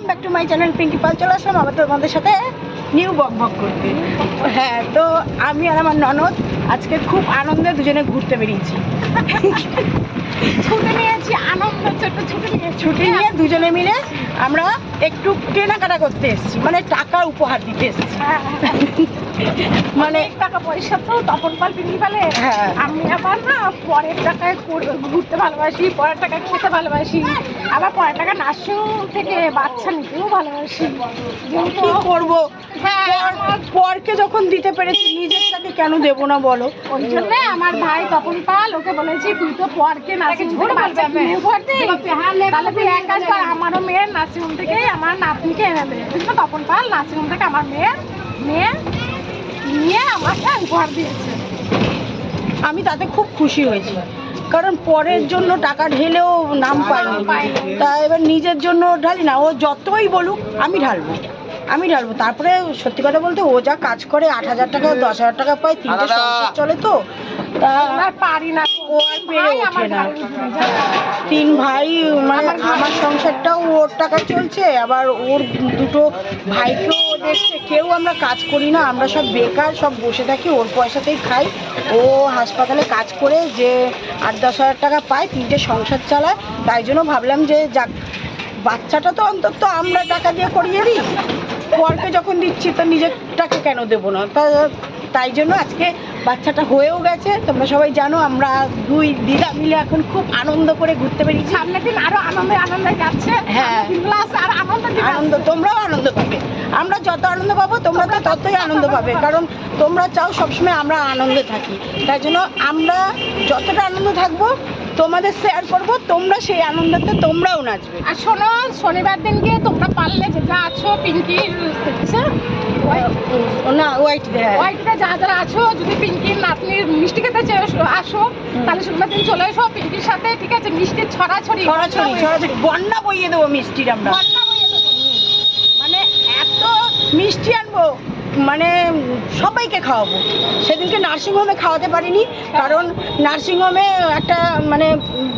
Welcome back to my channel Pinky চলে আসলাম আবার তোমাদের সাথে নিউ বক বক করতে। হ্যাঁ তো আমি আর আমার ননদ আজকে খুব আনন্দে দুজনে ঘুরতে বেরিয়েছি। ছুটি নিয়েছি আনন্দ ছোট ছুটি নিয়েছি ছুটি নিয়ে দুজনে মিলে আমরা একটু কেনাকাটা করতে এসেছি মানে টাকা উপহার দিতে এসেছি। মানে টাকা পয়সা তো তপন পাল পিন্ডি পালে হ্যাঁ। আমি আবার না পরের টাকায় ঘুর- ঘুরতে ভালোবাসি পরের টাকায় খেতে ভালোবাসি। আবার পরের টাকা নার্সিং থেকে বাচ্চা নিতেও ভালোবাসি। কি করব? হ্যাঁ পর- পরকে যখন দিতে পেরেছি নিজেরটাকে কেন দেবো না বলো? ওই জন্য আমার ভাই তপন পাল ওকে বলেছি তুই তো পরকে নার্সিং কিনে ভর তাহলে তুই এক কাজ কর আমারও মেয়ের নার্সিং হোম থেকে আমার নাতনিকে এনে দে। তুই তো? তপন পাল নার্সিং হোম থেকে আমার মেয়ের মেয়ে নিয়ে আমাকে উপহার দিয়েছে। আমি তাতে খুব খুশি হয়েছি। কারণ পরের জন্য টাকা ঢেলেও নাম পাইনি। তা এবার নিজের জন্য ঢালি না ও যতই বলুক আমি ঢালবো। আমি ডালবো। তারপরে সত্যি কথা বলতে ও যা কাজ করে আট হাজার টাকা দশ হাজার টাকা পায় তিনটে সংসার চলে তো। তা পারি না। ও আর পেরে ওঠে না। তিন ভাই মানে আমার সংসারটাও ওর টাকা চলছে। আবার ওর দুটো ভাইকেও ও দেখছে। কেউ আমরা কাজ করি না আমরা সব বেকার সব বসে থাকি ওর পয়সাতেই খাই। ও হাসপাতালে কাজ করে যে আট দশ হাজার টাকা পায় তিনটে সংসার চালায়। তাই জন্য ভাবলাম যে যাক বাচ্চাটা তো অন্তত আমরা টাকা দিয়ে করিয়ে দিই। পরকে যখন দিচ্ছি তো নিজেরটাকে কেন দেবো না? তা তাই জন্য আজকে বাচ্চাটা হয়েও গেছে। তোমরা সবাই জানো আমরা দুই দিদা মিলে এখন খুব আনন্দ করে ঘুরতে বেরিয়েছি। সামনের দিন আরও আনন্দে আনন্দে যাচ্ছে। হ্যাঁ। আর আনন্দ আনন্দ তোমরাও আনন্দ পাবে। আমরা যত আনন্দ পাবো তোমরা তো ততই আনন্দ পাবে। কারণ তোমরা চাও সবসময় আমরা আনন্দে থাকি। তাই জন্য আমরা যতটা আনন্দ থাকব তোমাদের শেয়ার করব তোমরা সেই আনন্দতে তোমরাও নাচবে। আর শোনো শনিবার দিন গিয়ে তোমরা পারলে যে যা আছো পিঙ্কির না ওয়াইট হ্যাঁ। ওয়াইটিতে যা যারা আছো যদি পিঙ্কির নাতনির মিষ্টি খেতে আসো- আসো তাহলে শনিবার দিন চলে এসো পিঙ্কির সাথে ঠিক আছে মিষ্টির ছড়াছড়ি। ছড়াছড়ি ছড়াছড়ি বন্যা বইয়ে দেবো মিষ্টির আমরা। বন্যা বইয়ে দেবো। মানে এত মিষ্টি আনব। মানে সবাইকে খাওয়াবো। সেদিনকে নার্সিংহোমে খাওয়াতে পারিনি কারণ নার্সিংহোমে একটা মানে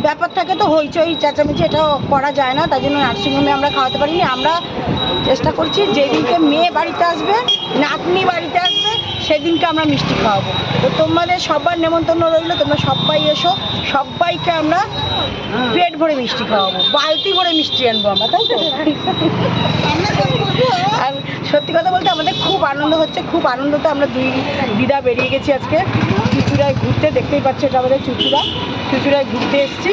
ব্যাপার থাকে তো হইচই চেঁচামেচি এটা করা যায় না তাই জন্য নার্সিংহোমে আমরা খাওয়াতে পারিনি। আমরা চেষ্টা করছি যেদিনকে মেয়ে বাড়িতে আসবে নাতনি বাড়িতে আসবে সেদিনকে আমরা মিষ্টি খাওয়াবো। তো তোমাদের সবার নেমন্তন্ন রইল তোমরা সবাই এসো সবাইকে আমরা পেট ভরে মিষ্টি খাওয়াবো বালতি ভরে মিষ্টি আনব আমরা তাই তো সত্যি কথা বলতে আমাদের খুব আনন্দ হচ্ছে, খুব আনন্দতে আমরা দুই দিদা বেরিয়ে গেছি আজকে। চুচুড়ায় ঘুরতে, দেখতেই পাচ্ছ এটা আমাদের চুচুড়া। চুচুড়ায় ঘুরতে এসেছি।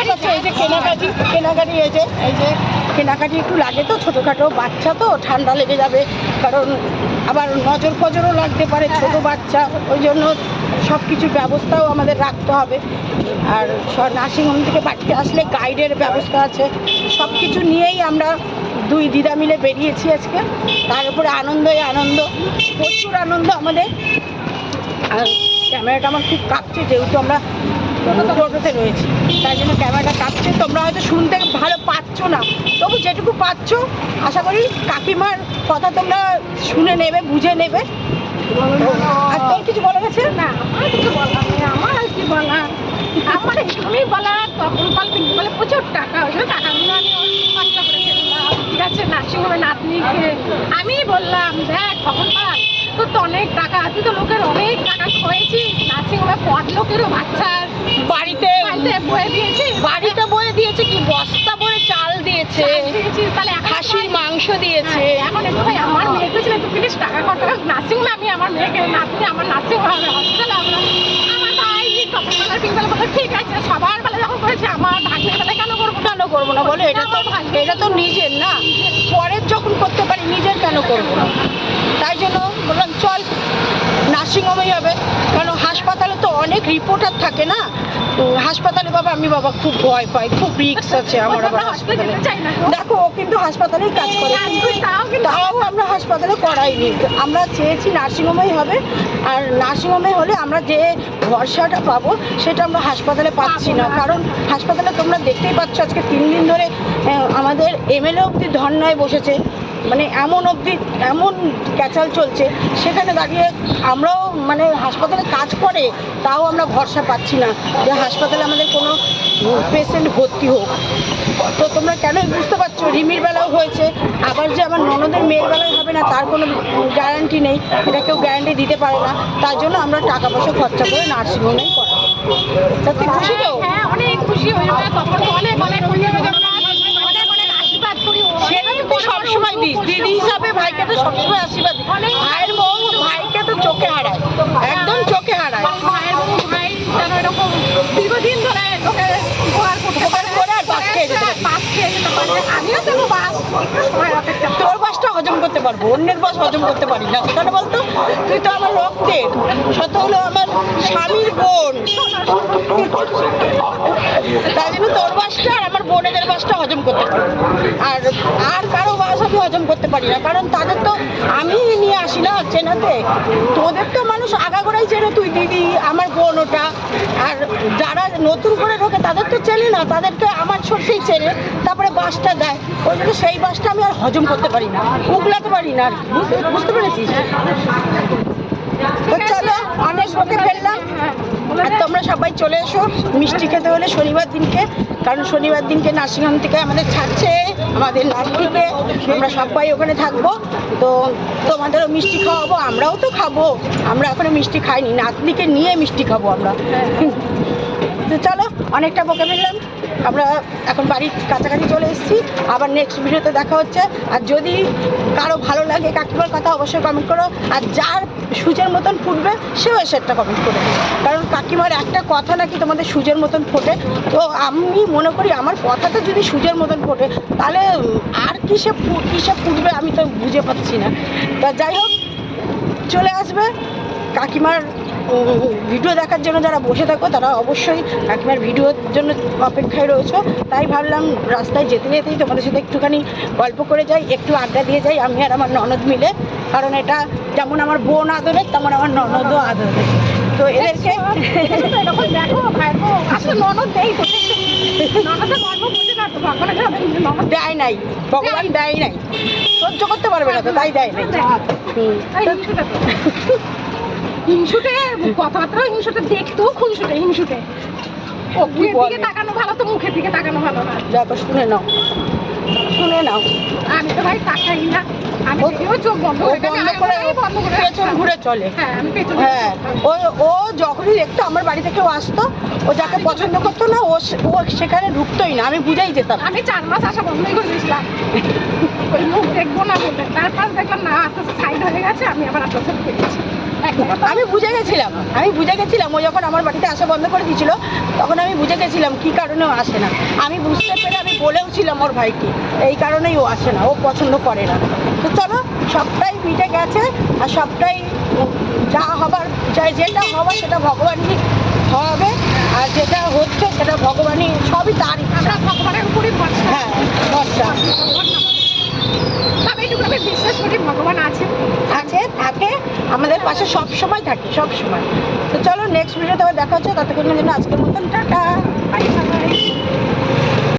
এই যে কেনাকাটি কেনাকাটি এই যে এই যে কেনাকাটি একটু লাগে তো ছোটোখাটো বাচ্চা তো ঠান্ডা লেগে যাবে কারণ আবার নজর ফজরও লাগতে পারে ছোট বাচ্চা ওই জন্য সব কিছুর ব্যবস্থাও আমাদের রাখতে হবে। আর নার্সিংহোম থেকে বাড়িতে আসলে গাইডের ব্যবস্থা আছে সব কিছু নিয়েই আমরা দুই দিদা মিলে বেরিয়েছি আজকে। তার উপরে আনন্দই আনন্দ প্রচুর আনন্দ আমাদের। আর ক্যামেরাটা আমার খুব কাঁপছে যেহেতু আমরা টোটোতে রয়েছি। তাই জন্য ক্যামেরাটা কাঁপছে। তোমরা হয়তো শুনতে ভালো পাচ্ছ না। তবু যেটুকু পাচ্ছ, আশা করি কাকিমার কথা তোমরা শুনে নেবে, বুঝে নেবে। আর তোর কিছু বলা গেছে না, আমার কিছু নেই। আমার আর কি বলার? আমার এখানেই বলার? তখন পাল পিঙ্কি বলে প্রচুর টাকা জন্য টাকাগুলো আমি খরচা করে ফেললাম। ঠিক আছে নার্সিংহোমে নাতনিকে আমি বললাম, দেখ তখন পাল তোর তো অনেক টাকা তুই তো লোকের অনেক টাকা খয়েছিস নার্সিংহোমে পর লোকেরও বাচ্চার বস্তা ভরে চাল দিয়েছে তাহলে খাসির মাংস দিয়েছে হ্যাঁ, এখন একটু ভাই আমার মেয়েকে ছিল একটু প্লিজ টাকা কত না আমি আমার মেয়েকে নাতনি আমার নার্সিংহোমে হবে হসপিটালে আমরা আমার ভাই বেলা ঠিক আছে সবার বেলা যখন করেছে আমার বেলা কেন করব কেন করব না? বলো এটা তো এটা তো নিজের না? পরের যখন করতে পারি নিজের কেন করব না? তাই জন্য বললাম চল নার্সিংহোমেই হবে। কারণ হাসপাতালে তো অনেক রিপোর্টার থাকে না? তো হাসপাতালে বাবা আমি বাবা খুব ভয় পাই খুব রিস্ক আছে আমার আবার হাসপাতালে। দেখো ও কিন্তু হাসপাতালেই কাজ করে। তাও আমরা হাসপাতালে করাইনি। আমরা চেয়েছি নার্সিংহোমেই হবে। আর নার্সিংহোমে হলে আমরা যে ভরসাটা পাবো সেটা আমরা হাসপাতালে পাচ্ছি না। কারণ হাসপাতালে তোমরা দেখতেই পাচ্ছ আজকে তিন দিন ধরে আমাদের এমএলএ অব্দি ধর্নায় বসেছে। মানে এমন অবধি এমন ক্যাচাল চলছে, সেখানে দাঁড়িয়ে আমরাও মানে হাসপাতালে কাজ করে, তাও আমরা ভরসা পাচ্ছি না যে হাসপাতালে আমাদের কোনো পেশেন্ট ভর্তি হোক। তো তোমরা কেনই বুঝতে পারছ, রিমির বেলাও হয়েছে, আবার যে আমার ননদের মেয়ের বেলায় হবে না, তার কোনো গ্যারান্টি নেই, এটা কেউ গ্যারান্টি দিতে পারে না, তার জন্য আমরা টাকা পয়সা খরচা করে নার্সিংহোমেই করা তুই খুশি তো? হ্যাঁ অনেক খুশি হয়ে তখন তো অনেক অনেক খুশি হয়ে যাবে অনেক অনেক আশীর্বাদ করি সেটা তো সবসময় দিস। দিদি হিসাবে ভাইকে তো সবসময় আশীর্বাদ ভাইয়ের বউ ভাইকে তো চোখে হারায়। একদম চোখে হারায়। ভাইয়ের বউ ভাই যেন এরকম দীর্ঘদিন ধরে তোকে উপহার করে আর বাস খেয়ে যেতে আমিও তো বাস তোর হজম করতে পারব, অন্যের বাস হজম করতে পারি না। কেন বলতো, তুই তো আমার রক্তের শত হলো আমার স্বামীর বোন। তাই জন্য তোর বাসটা আর আমার বোনেদের বাসটা হজম করতে পারি। আর আর কারও বাস আমি হজম করতে পারি না, কারণ তাদের তো আমি নিয়ে আসি না চেনাতে। তোদের তো মানুষ আগাগোড়াই চেনে তুই দিদি, আমার বোন ওটা। আর যারা নতুন করে ঢোকে তাদের তো চেনে না, তাদেরকে আমার সত্যিই চেনে, তারপরে বাসটা দেয়। ওই জন্য সেই বাসটা আমি আর হজম করতে পারি না। উগলাতে পারি না। বুঝতে পেরেছিস? চলো অনেক বকে ফেললাম। আর তোমরা সবাই চলে এসো মিষ্টি খেতে হলে শনিবার দিনকে, কারণ শনিবার দিনকে নার্সিংহোম থেকে আমাদের ছাড়ছে, আমাদের নাতনিকে আমরা সবাই ওখানে থাকব। তো তোমাদেরও মিষ্টি খাওয়াবো, আমরাও তো খাব। আমরা এখনও মিষ্টি খাইনি। নাতনিকে নিয়ে মিষ্টি খাব আমরা। তো চলো, অনেকটা বকে ফেললাম। আমরা এখন বাড়ির কাছাকাছি চলে এসেছি। আবার নেক্সট ভিডিওতে দেখা হচ্ছে। আর যদি কারও ভালো লাগে কাকিমার কথা অবশ্যই কমেন্ট করো। আর যার সুজের মতন ফুটবে, সেও এসে একটা কমেন্ট করবে কারণ কাকিমার একটা কথা নাকি তোমাদের সুজের মতন ফোটে। তো আমি মনে করি আমার কথাটা যদি সুজের মতন ফোটে, তাহলে আর কিসে কিসে ফুটবে আমি তো বুঝে পাচ্ছি না। তা যাই হোক, চলে আসবে কাকিমার ভিডিও দেখার জন্য যারা বসে থাকো তারা অবশ্যই কাকিমার ভিডিওর জন্য অপেক্ষায় রয়েছো। তাই ভাবলাম রাস্তায় যেতে যেতেই তোমাদের সাথে একটুখানি গল্প করে যাই একটু আড্ডা দিয়ে যাই আমি আর আমার ননদ মিলে। কারণ এটা যেমন আমার বোন আদরের তেমন আমার ননদও আদরের। তো এদেরকে দেয় নাই ভগবান দেয় নাই। সহ্য করতে পারবে না তো তাই দেয় নাই। হিংসুটে তো। হিংসুটে দেখতেও খুনসুটে হিংসুটে ও মুখের দিকে তাকানো ভালো তো মুখের দিকে তাকানো ভালো না। দেখো শুনে নাও। শুনে নাও। আমি তো ভাই তাকাই না। আমি যদিও চোখ বন্ধ করে বন্ধ করে ওই বন্ধ করে পেছন ঘুরে চলে। হ্যাঁ আমি পেছনে হ্যাঁ ও ও যখনই দেখতো আমার বাড়ি থেকে আসতো ও যাকে পছন্দ করতো না ও ও সেখানে ঢুকতোই না আমি বুঝাই যেতাম। আমি চার মাস আসা বন্ধই করে দিয়েছিলাম। ওই মুখ দেখব না তারপর দেখলাম না আস্তে আস্তে সাইড হয়ে গেছে আমি আবার আস্তে আস্তে আমি বুঝে গেছিলাম, আমি বুঝে গেছিলাম, ও যখন আমার বাড়িতে আসা বন্ধ করে দিয়েছিল, তখন আমি বুঝে গেছিলাম কি কারণে ও আসে না। আমি বুঝতে পেরে আমি বলেও ছিলাম ওর ভাইকে, এই কারণেই ও আসে না, ও পছন্দ করে না। তো চলো, সবটাই মিটে গেছে, আর সবটাই যা হবার চাই যেটা হবার সেটা ভগবানই হবে, আর যেটা হচ্ছে সেটা ভগবানই, সবই তার ইচ্ছা আমরা ভগবানের উপরই ভরসা হ্যাঁ ভরসা তবে এইটুকু আমি বিশ্বাস করি ভগবান আছে আছে থাকে আমাদের পাশে সব সময় থাকে, সব সময়। তো চলো নেক্সট ভিডিওতে আবার দেখা হচ্ছে, ততক্ষণের জন্য আজকের মতন টাটা। Bye bye